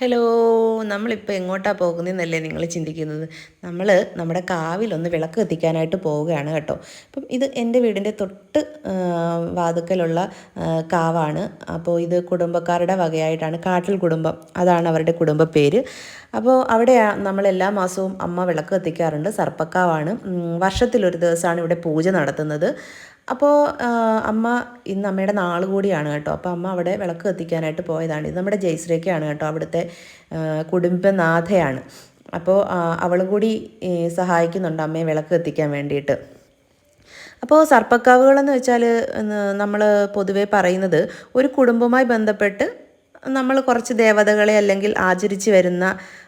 Hello നമ്മളിപ്പോൾ എങ്ങോട്ടാണ് പോകുന്നതെന്നല്ലേ നിങ്ങൾ ചിന്തിക്കുന്നത്? നമ്മൾ നമ്മുടെ കാവിലൊന്ന് വിളക്ക് കത്തിക്കാനായിട്ട് പോവുകയാണ് കേട്ടോ. അപ്പം ഇത് എന്റെ വീടിന്റെ തൊട്ട് വാതുക്കലുള്ള കാവാണ്. അപ്പോൾ ഇത് കുടുംബക്കാരുടെ വകയായിട്ടാണ് കാട്ടിൽ കുടുംബം. അതാണ് അവരുടെ കുടുംബ പേര്. അപ്പോൾ അവിടെ നമ്മൾ എല്ലാ മാസവും അമ്മ വിളക്ക് കത്തിക്കാറുണ്ട്. സർപ്പക്കാവാണ്. വർഷത്തിലൊരു ദിവസമാണ് ഇവിടെ പൂജ നടത്തുന്നത്. അപ്പോൾ അമ്മ ഇന്ന് അമ്മയുടെ നാൾ കൂടിയാണ് കേട്ടോ. അപ്പോൾ അമ്മ അവിടെ വിളക്ക് കത്തിക്കാനായിട്ട് പോയതാണ്. ഇത് നമ്മുടെ ജയശ്രീക്കയാണ് കേട്ടോ. അവിടുത്തെ കുടുംബനാഥയാണ്. അപ്പോൾ അവളും കൂടി സഹായിക്കുന്നുണ്ട് അമ്മയെ വിളക്ക് കത്തിക്കാൻ വേണ്ടിയിട്ട്. അപ്പോൾ സർപ്പക്കാവുകളെന്ന് വെച്ചാൽ നമ്മൾ പൊതുവെ പറയുന്നത് ഒരു കുടുംബവുമായി ബന്ധപ്പെട്ട് നമ്മൾ കുറച്ച് ദേവതകളെ അല്ലെങ്കിൽ ആചരിച്ച് വരുന്ന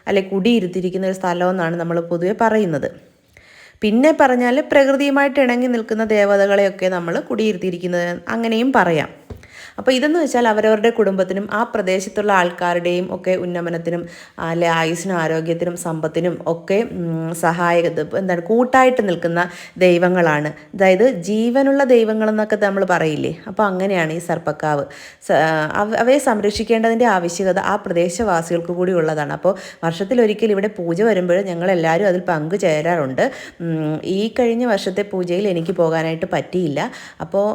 അല്ലെങ്കിൽ കുടിയിരുത്തിയിരിക്കുന്ന ഒരു സ്ഥലമെന്നാണ് നമ്മൾ പൊതുവെ പറയുന്നത്. പിന്നെ പറഞ്ഞാൽ പ്രകൃതിയുമായിട്ട് ഇണങ്ങി നിൽക്കുന്ന ദേവതകളെയൊക്കെ നമ്മൾ കുടിയിരുത്തിയിരിക്കുന്നത് അങ്ങനെയും പറയാം. അപ്പോൾ ഇതെന്ന് വെച്ചാൽ അവരവരുടെ കുടുംബത്തിനും ആ പ്രദേശത്തുള്ള ആൾക്കാരുടെയും ഒക്കെ ഉന്നമനത്തിനും അല്ലെ ആയുസിനും ആരോഗ്യത്തിനും സമ്പത്തിനും ഒക്കെ സഹായ സഹായക എന്താണ് കൂട്ടായിട്ട് നിൽക്കുന്ന ദൈവങ്ങളാണ്. അതായത് ജീവനുള്ള ദൈവങ്ങളെന്നൊക്കെ നമ്മൾ പറയില്ലേ? അപ്പോൾ അങ്ങനെയാണ് ഈ സർപ്പക്കാവ്. അവയെ സംരക്ഷിക്കേണ്ടതിന്റെ ആവശ്യകത ആ പ്രദേശവാസികൾക്ക് കൂടി ഉള്ളതാണ്. അപ്പോൾ വർഷത്തിലൊരിക്കൽ ഇവിടെ പൂജ വരുമ്പോൾ ഞങ്ങൾ എല്ലാവരും അതിൽ പങ്കുചേരാറുണ്ട്. ചേരാറുണ്ട് ഈ കഴിഞ്ഞ വർഷത്തെ പൂജയിൽ എനിക്ക് പോകാനായിട്ട് പറ്റിയില്ല. അപ്പോൾ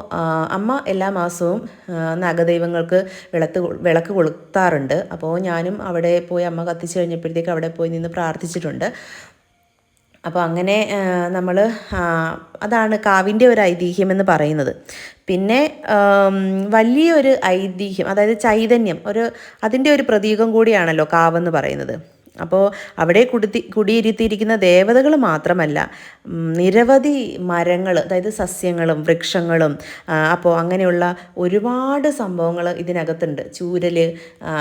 അമ്മ എല്ലാ മാസവും നാഗദൈവങ്ങൾക്ക് വിളക്ക് വിളക്ക് കൊളുത്താറുണ്ട്. അപ്പോൾ ഞാനും അവിടെ പോയി അമ്മ കത്തിച്ച് കഴിഞ്ഞപ്പോഴത്തേക്ക് അവിടെ പോയി നിന്ന് പ്രാർത്ഥിച്ചിട്ടുണ്ട്. അപ്പോൾ അങ്ങനെ നമ്മൾ അതാണ് കാവിന്റെ ഒരു ഐതിഹ്യം എന്ന് പറയുന്നത്. പിന്നെ വലിയൊരു ഐതിഹ്യം അതായത് ചൈതന്യം ഒരു അതിന്റെ ഒരു പ്രതീകം കൂടിയാണല്ലോ കാവെന്ന് പറയുന്നത്. അപ്പോൾ അവിടെ കുടുത്തി കുടിയിരുത്തിയിരിക്കുന്ന ദേവതകൾ മാത്രമല്ല നിരവധി മരങ്ങൾ അതായത് സസ്യങ്ങളും വൃക്ഷങ്ങളും അപ്പോൾ അങ്ങനെയുള്ള ഒരുപാട് സംഭവങ്ങൾ ഇതിനകത്തുണ്ട്. ചൂരൽ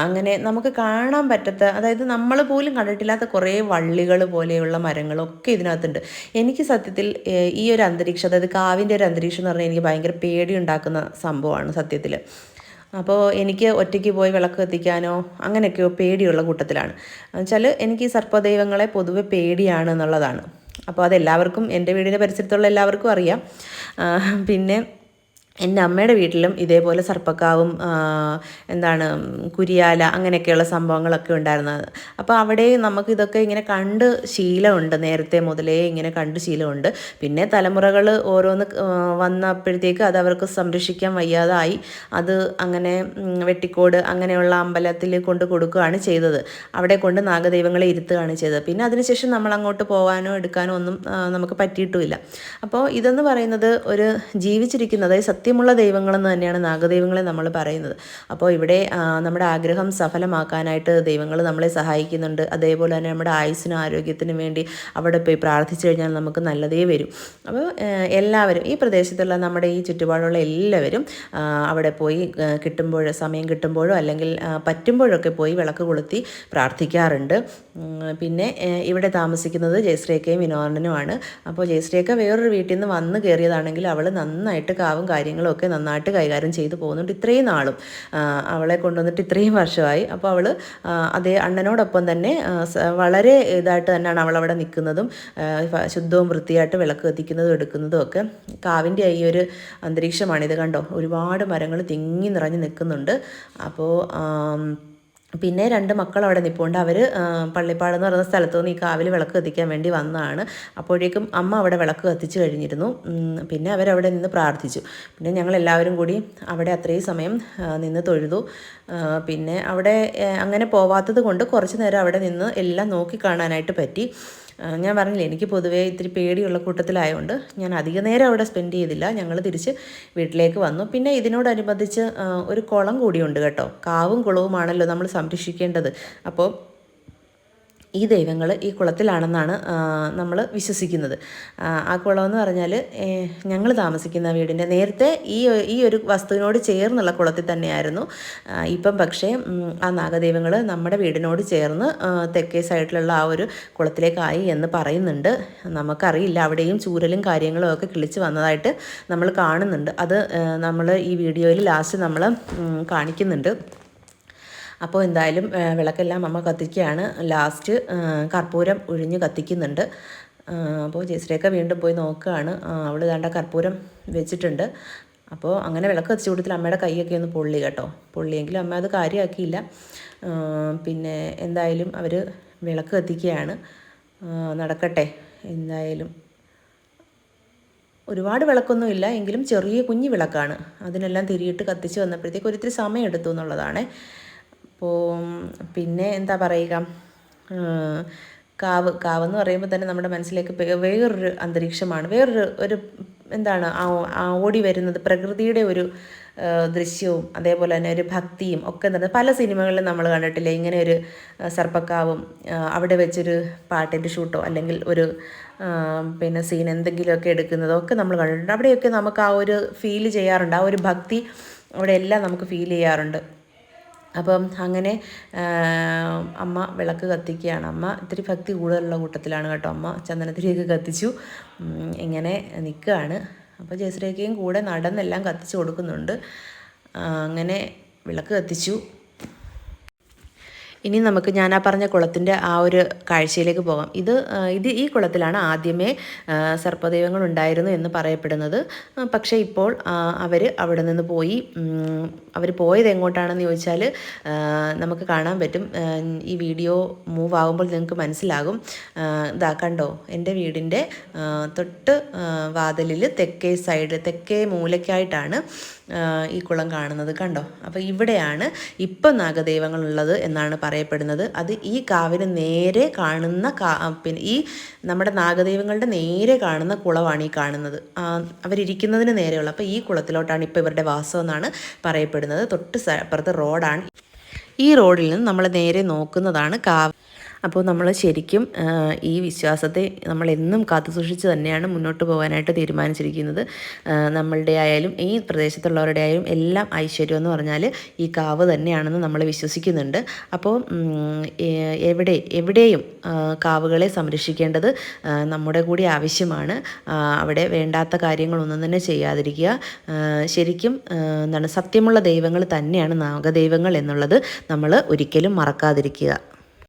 അങ്ങനെ നമുക്ക് കാണാൻ പറ്റാത്ത അതായത് നമ്മൾ പോലും കണ്ടിട്ടില്ലാത്ത കുറേ വള്ളികൾ പോലെയുള്ള മരങ്ങളൊക്കെ ഇതിനകത്തുണ്ട്. എനിക്ക് സത്യത്തിൽ ഈ ഒരു അന്തരീക്ഷം അതായത് കാവിന്റെ ഒരു അന്തരീക്ഷം എന്ന് പറഞ്ഞാൽ എനിക്ക് ഭയങ്കര പേടി ഉണ്ടാക്കുന്ന സംഭവമാണ് സത്യത്തിൽ. അപ്പോൾ എനിക്ക് ഒറ്റയ്ക്ക് പോയി വിളക്ക് കത്തിക്കാനോ അങ്ങനെയൊക്കെയോ പേടിയുള്ള കൂട്ടത്തിലാണ്. എന്നുവെച്ചാൽ എനിക്ക് സർപ്പദൈവങ്ങളെ പൊതുവെ പേടിയാണ് എന്നുള്ളതാണ്. അപ്പോൾ അതെല്ലാവർക്കും എന്റെ വീടിന്റെ പരിസരത്തുള്ള എല്ലാവർക്കും അറിയാം. പിന്നെ എന്റെ അമ്മയുടെ വീട്ടിലും ഇതേപോലെ സർപ്പക്കാവും എന്താണ് കുരിയാല അങ്ങനെയൊക്കെയുള്ള സംഭവങ്ങളൊക്കെ ഉണ്ടായിരുന്നത് അപ്പോൾ അവിടെ നമുക്ക് ഇതൊക്കെ ഇങ്ങനെ കണ്ട് ശീലമുണ്ട്. നേരത്തെ മുതലേ ഇങ്ങനെ കണ്ട് ശീലമുണ്ട്. പിന്നെ തലമുറകൾ ഓരോന്ന് വന്നപ്പോഴത്തേക്ക് അത് അവർക്ക് സംരക്ഷിക്കാൻ വയ്യാതായി. അത് അങ്ങനെ വെട്ടിക്കോട് അങ്ങനെയുള്ള അമ്പലത്തിൽ കൊണ്ട് കൊടുക്കുകയാണ് ചെയ്തത്. അവിടെ കൊണ്ട് നാഗദൈവങ്ങളെ ഇരുത്തുകയാണ് ചെയ്തത്. പിന്നെ അതിനുശേഷം നമ്മൾ അങ്ങോട്ട് പോകാനോ എടുക്കാനോ ഒന്നും നമുക്ക് പറ്റിയിട്ടുമില്ല. അപ്പോൾ ഇതെന്ന് പറയുന്നത് ഒരു ജീവിച്ചിരിക്കുന്നത് അതായത് സത്യമുള്ള ദൈവങ്ങളെന്ന് തന്നെയാണ് നാഗദൈവങ്ങളെ നമ്മൾ പറയുന്നത്. അപ്പോൾ ഇവിടെ നമ്മുടെ ആഗ്രഹം സഫലമാക്കാനായിട്ട് ദൈവങ്ങൾ നമ്മളെ സഹായിക്കുന്നുണ്ട്. അതേപോലെ തന്നെ നമ്മുടെ ആയുസ്സിനും ആരോഗ്യത്തിനും വേണ്ടി അവിടെ പോയി പ്രാർത്ഥിച്ചു കഴിഞ്ഞാൽ നമുക്ക് നല്ലതേ വരും. അപ്പോൾ എല്ലാവരും ഈ പ്രദേശത്തുള്ള നമ്മുടെ ഈ ചുറ്റുപാടുള്ള എല്ലാവരും അവിടെ പോയി കിട്ടുമ്പോഴോ സമയം കിട്ടുമ്പോഴോ അല്ലെങ്കിൽ പറ്റുമ്പോഴൊക്കെ പോയി വിളക്ക് കൊളുത്തി പ്രാർത്ഥിക്കാറുണ്ട്. പിന്നെ ഇവിടെ താമസിക്കുന്നത് ജയശ്രീക്കയും വിനോദനുമാണ് അപ്പോൾ ജയശ്രീക്ക വേറൊരു വീട്ടിൽ നിന്ന് വന്ന് കയറിയതാണെങ്കിൽ അവൾ നന്നായിട്ട് കാവും കാര്യങ്ങളും ഒക്കെ നന്നായിട്ട് കൈകാര്യം ചെയ്തു പോകുന്നുണ്ട് ഇത്രയും നാളും. അവളെ കൊണ്ടുവന്നിട്ട് ഇത്രയും വർഷമായി. അപ്പോൾ അവൾ അതേ അണ്ണനോടൊപ്പം തന്നെ വളരെ ഇതായിട്ട് തന്നെയാണ് അവൾ അവിടെ നിൽക്കുന്നതും ശുദ്ധവും വൃത്തിയായിട്ട് വിളക്ക് കത്തിക്കുന്നതും എടുക്കുന്നതും ഒക്കെ. കാവിന്റെ ഈ ഒരു അന്തരീക്ഷമാണ് ഇത് കണ്ടോ? ഒരുപാട് മരങ്ങൾ തിങ്ങി നിറഞ്ഞ് നിൽക്കുന്നുണ്ട്. അപ്പോൾ പിന്നെ രണ്ട് മക്കൾ അവിടെ നിൽപ്പുണ്ട് അവർ പള്ളിപ്പാട് എന്ന് പറയുന്ന സ്ഥലത്തു നിന്ന് ഈ കാവിൽ വിളക്ക് കത്തിക്കാൻ വേണ്ടി വന്നതാണ്. അപ്പോഴേക്കും അമ്മ അവിടെ വിളക്ക് കത്തിച്ചു കഴിഞ്ഞിരുന്നു. പിന്നെ അവരവിടെ നിന്ന് പ്രാർത്ഥിച്ചു. പിന്നെ ഞങ്ങൾ എല്ലാവരും കൂടി അവിടെ അത്രയും സമയം നിന്ന് തൊഴുതു. പിന്നെ അവിടെ അങ്ങനെ പോവാത്തത് കൊണ്ട് കുറച്ച് നേരം അവിടെ നിന്ന് എല്ലാം നോക്കി കാണാനായിട്ട് പറ്റി. ഞാൻ പറഞ്ഞില്ലേ എനിക്ക് പൊതുവേ ഇത്തിരി പേടിയുള്ള കൂട്ടത്തിലായതുകൊണ്ട് ഞാൻ അധിക നേരം അവിടെ സ്പെൻഡ് ചെയ്തില്ല. ഞങ്ങൾ തിരിച്ച് വീട്ടിലേക്ക് വന്നു. പിന്നെ ഇതിനോടനുബന്ധിച്ച് ഒരു കുളം കൂടിയുണ്ട് കേട്ടോ. കാവും കുളവുമാണല്ലോ നമ്മൾ സംരക്ഷിക്കേണ്ടത്. അപ്പോൾ ഈ ദൈവങ്ങൾ ഈ കുളത്തിലാണെന്നാണ് നമ്മൾ വിശ്വസിക്കുന്നത്. ആ, കുളം എന്ന് പറഞ്ഞാൽ ഞങ്ങൾ താമസിക്കുന്ന വീടിന്റെ നേരത്തെ ഈ ഈ ഒരു വസ്തുവിനോട് ചേർന്നുള്ള കുളത്തിൽ തന്നെയായിരുന്നു. ഇപ്പം പക്ഷേ ആ നാഗദൈവങ്ങൾ നമ്മുടെ വീടിനോട് ചേർന്ന് തെക്കേ സൈഡിലുള്ള ആ ഒരു കുളത്തിലേക്കായി എന്ന് പറയുന്നുണ്ട്. നമുക്കറിയില്ല അവിടെയും ചൂരലും കാര്യങ്ങളും ഒക്കെ കിളിച്ച് വന്നതായിട്ട് നമ്മൾ കാണുന്നുണ്ട്. അത് നമ്മൾ ഈ വീഡിയോയിൽ ലാസ്റ്റ് നമ്മൾ കാണിക്കുന്നുണ്ട്. അപ്പോൾ എന്തായാലും വിളക്കെല്ലാം അമ്മ കത്തിക്കുകയാണ്. ലാസ്റ്റ് കർപ്പൂരം ഒഴിഞ്ഞ് കത്തിക്കുന്നുണ്ട്. അപ്പോൾ ജയശ്രീയൊക്കെ വീണ്ടും പോയി നോക്കുകയാണ്. അവൾ ദാണ്ട കർപ്പൂരം വെച്ചിട്ടുണ്ട്. അപ്പോൾ അങ്ങനെ വിളക്ക് കത്തിച്ച് കൊടുത്തിട്ട് അമ്മയുടെ കൈയൊക്കെ ഒന്ന് പൊള്ളി കേട്ടോ. പൊള്ളിയെങ്കിലും അമ്മ അത് കാര്യമാക്കിയില്ല പിന്നെ എന്തായാലും അവർ വിളക്ക് കത്തിക്കുകയാണ്. നടക്കട്ടെ. എന്തായാലും ഒരുപാട് വിളക്കൊന്നുമില്ല എങ്കിലും ചെറിയ കുഞ്ഞു വിളക്കാണ്. അതിനെല്ലാം തിരിയിട്ട് കത്തിച്ച് വന്നപ്പോഴത്തേക്ക് ഒരിത്തിരി സമയം എടുത്തു എന്നുള്ളതാണ്. അപ്പോൾ പിന്നെ എന്താ പറയുക കാവ് കാവ് എന്ന് പറയുമ്പോൾ തന്നെ നമ്മുടെ മനസ്സിലേക്ക് വേറൊരു അന്തരീക്ഷമാണ്. വേറൊരു ഒരു എന്താണ് ആ ഓടി വരുന്നത് പ്രകൃതിയുടെ ഒരു ദൃശ്യവും അതേപോലെ തന്നെ ഒരു ഭക്തിയും ഒക്കെ തന്നെ. പല സിനിമകളിലും നമ്മൾ കണ്ടിട്ടില്ലേ ഇങ്ങനെ ഒരു സർപ്പക്കാവും അവിടെ വെച്ചൊരു പാട്ടിന്റെ ഷൂട്ടോ അല്ലെങ്കിൽ ഒരു പിന്നെ സീൻ എന്തെങ്കിലുമൊക്കെ എടുക്കുന്നതോ ഒക്കെ നമ്മൾ കണ്ടിട്ടുണ്ട്. അവിടെയൊക്കെ നമുക്ക് ആ ഒരു ഫീൽ ചെയ്യാറുണ്ട്. ആ ഒരു ഭക്തി അവിടെ എല്ലാം നമുക്ക് ഫീൽ ചെയ്യാറുണ്ട്. അപ്പം അങ്ങനെ അമ്മ വിളക്ക് കത്തിക്കുകയാണ്. അമ്മ ഇത്തിരി ഭക്തി കൂടുതലുള്ള കൂട്ടത്തിലാണ് കേട്ടോ. അമ്മ ചന്ദനത്തിരിയൊക്കെ കത്തിച്ചു. ഇങ്ങനെ നിൽക്കുകയാണ്. അപ്പോൾ ജയശ്രീക്കയും കൂടെ നടന്നെല്ലാം കത്തിച്ചു കൊടുക്കുന്നുണ്ട്. അങ്ങനെ വിളക്ക് കത്തിച്ചു. ഇനി നമുക്ക് ഞാൻ ആ പറഞ്ഞ കുളത്തിന്റെ ആ ഒരു കാഴ്ചയിലേക്ക് പോകാം. ഇത് ഇത് ഈ കുളത്തിലാണ് ആദ്യമേ സർപ്പദൈവങ്ങൾ ഉണ്ടായിരുന്നു എന്ന് പറയപ്പെടുന്നത്. പക്ഷേ ഇപ്പോൾ അവർ അവിടെ നിന്ന് പോയി അവർ പോയത് എങ്ങോട്ടാണെന്ന് ചോദിച്ചാൽ നമുക്ക് കാണാൻ പറ്റും. ഈ വീഡിയോ മൂവ് ആകുമ്പോൾ നിങ്ങൾക്ക് മനസ്സിലാകും. ഇതാ കണ്ടോ എന്റെ വീടിന്റെ തൊട്ട് വാതിലിൽ തെക്കേ സൈഡ് തെക്കേ മൂലയ്ക്കായിട്ടാണ് ഈ കുളം കാണുന്നത് കണ്ടോ? അപ്പോൾ ഇവിടെയാണ് ഇപ്പം നാഗദൈവങ്ങളുള്ളത് എന്നാണ് പറയപ്പെടുന്നത് അത് ഈ കാവിന് നേരെ കാണുന്ന കാ പിന്നെ ഈ നമ്മുടെ നാഗദൈവങ്ങളുടെ നേരെ കാണുന്ന കുളമാണ് ഈ കാണുന്നത്. അവരിരിക്കുന്നതിന് നേരെയുള്ള അപ്പോൾ ഈ കുളത്തിലോട്ടാണ് ഇപ്പോൾ ഇവരുടെ വാസം എന്നാണ് പറയപ്പെടുന്നത്. തൊട്ട് അപ്പുറത്ത് റോഡാണ്. ഈ റോഡിൽ നിന്ന് നമ്മൾ നേരെ നോക്കുന്നതാണ് കാവ്. അപ്പോൾ നമ്മൾ ശരിക്കും ഈ വിശ്വാസത്തെ നമ്മൾ എന്നും കാത്തുസൂക്ഷിച്ച് തന്നെയാണ് മുന്നോട്ട് പോകാനായിട്ട് തീരുമാനിച്ചിരിക്കുന്നത്. നമ്മളുടെ ആയാലും ഈ പ്രദേശത്തുള്ളവരുടെ ആയാലും എല്ലാം ഐശ്വര്യം എന്ന് പറഞ്ഞാൽ ഈ കാവ് തന്നെയാണെന്ന് നമ്മൾ വിശ്വസിക്കുന്നുണ്ട്. അപ്പോൾ എവിടെ എവിടെയും കാവുകളെ സംരക്ഷിക്കേണ്ടത് നമ്മുടെ കൂടി ആവശ്യമാണ്. അവിടെ വേണ്ടാത്ത കാര്യങ്ങളൊന്നും തന്നെ ചെയ്യാതിരിക്കുക. ശരിക്കും എന്താണ് സത്യമുള്ള ദൈവങ്ങൾ തന്നെയാണ് നാഗദൈവങ്ങൾ എന്നുള്ളത് നമ്മൾ ഒരിക്കലും മറക്കാതിരിക്കുക.